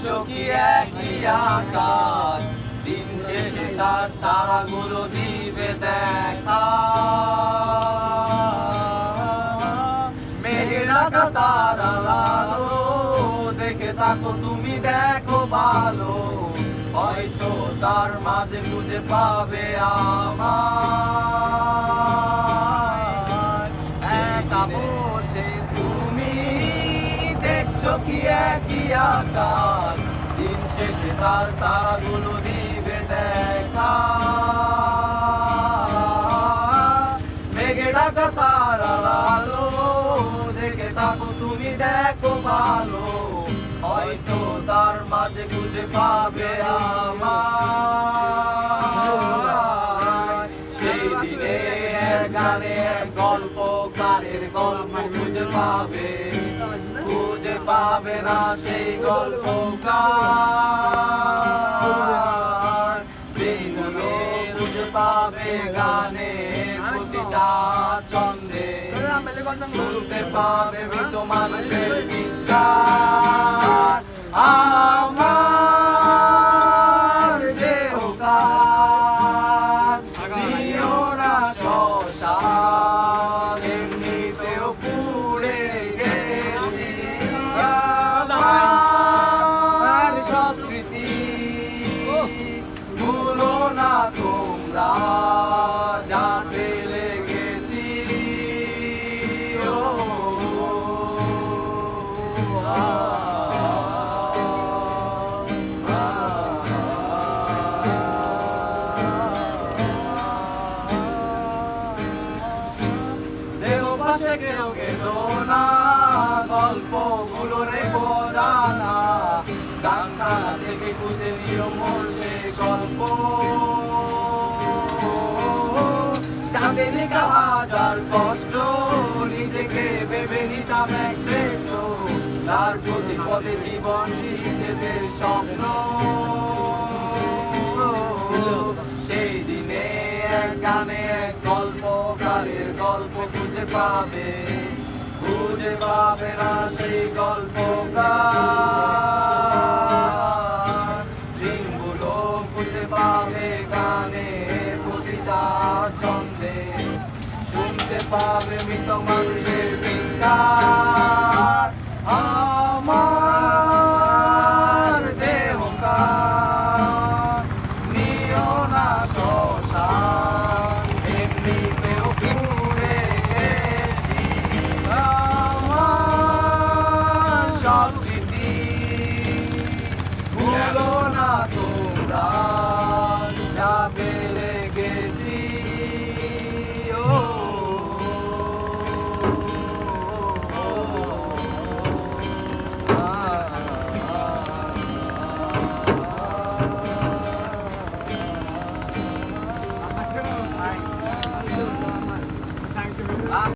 কি একই আকাশ। দিন শেষে তার তারাগুলো দিবে দেখা। মেঘে ঢাকা তারা লালো, দেখে থাকো তুমি দেখো ভালো। হয়তো তার মাঝে খুঁজে পাবে আমার। একা বসে তুমি কি একই আকাশ। দিন শেষে তার তারাগুলো দিবে দেখা। মেঘে ঢাকা তারা লালো, দেখে থাকো তুমি দেখো ভালো। হয়তো তার মাঝে খুঁজে পাবে আমার সেই দিনের গানের গল্প গানের গল্প খুঁজে পাবে। পাবে না সেই গল্প দিনগুলো পাবে গানের প্রতিটা চন্দ্রে শুনতে পাবে মৃত মানুষের চিৎকার। আমার পাশে কেউ গেল না গল্পগুলো জানা গানটা থেকে খুঁজে নিও মোর গল্প। চাঁদে লেখা হাজার কষ্ট পদে জীবন নিষেধের স্বপ্ন। সেই দিনে এক গানে এক গল্প গানের গল্প খুঁজে পাবে। খুঁজে পাবে না সেই গল্প দিনগুলো খুঁজে পাবে গানে প্রতিটা ছন্দে। শুনতে পাবে মৃত মানুষের চিৎকার